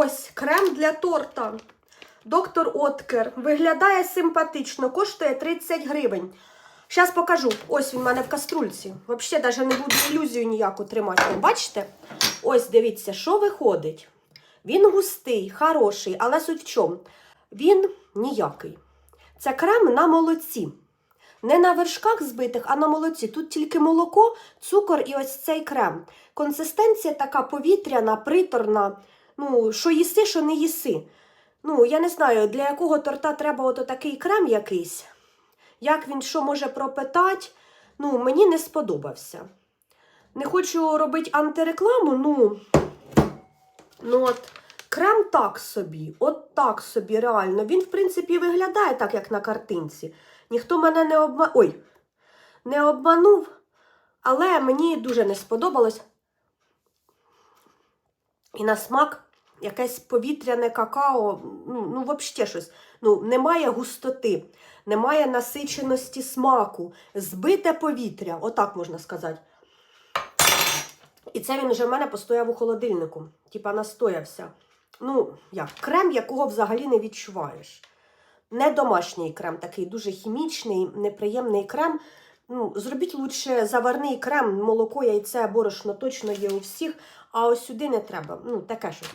Ось крем для торта. Доктор Откер. Виглядає симпатично, коштує 30 гривень. Зараз покажу. Ось він в мене в каструльці. Взагалі, навіть не буду ілюзію ніяку тримати. Бачите? Ось дивіться, що виходить. Він густий, хороший, але суть в чому? Він ніякий. Це крем на молоці. Не на вершках збитих, а на молоці. Тут тільки молоко, цукор і ось цей крем. Консистенція така повітряна, приторна. Ну, що їси, що не їси. Ну, я не знаю, для якого торта треба ото такий крем якийсь. Як він що може пропитати, ну, мені не сподобався. Не хочу робити антирекламу, ну, ну от, крем так собі, от так собі, реально. Він, в принципі, виглядає так, як на картинці. Ніхто мене не обма... Ой, не обманув, але мені дуже не сподобалось. І на смак якесь повітряне какао, ну, ну взагалі щось. Ну, немає густоти, немає насиченості смаку, збите повітря, отак можна сказати. І це він вже в мене постояв у холодильнику, типа настоявся. Ну, як, крем, якого взагалі не відчуваєш. Не домашній крем, такий дуже хімічний, неприємний крем. Ну, зробіть лучше заварний крем, молоко, яйце, борошно точно є у всіх, а ось сюди не треба. Ну, таке щось.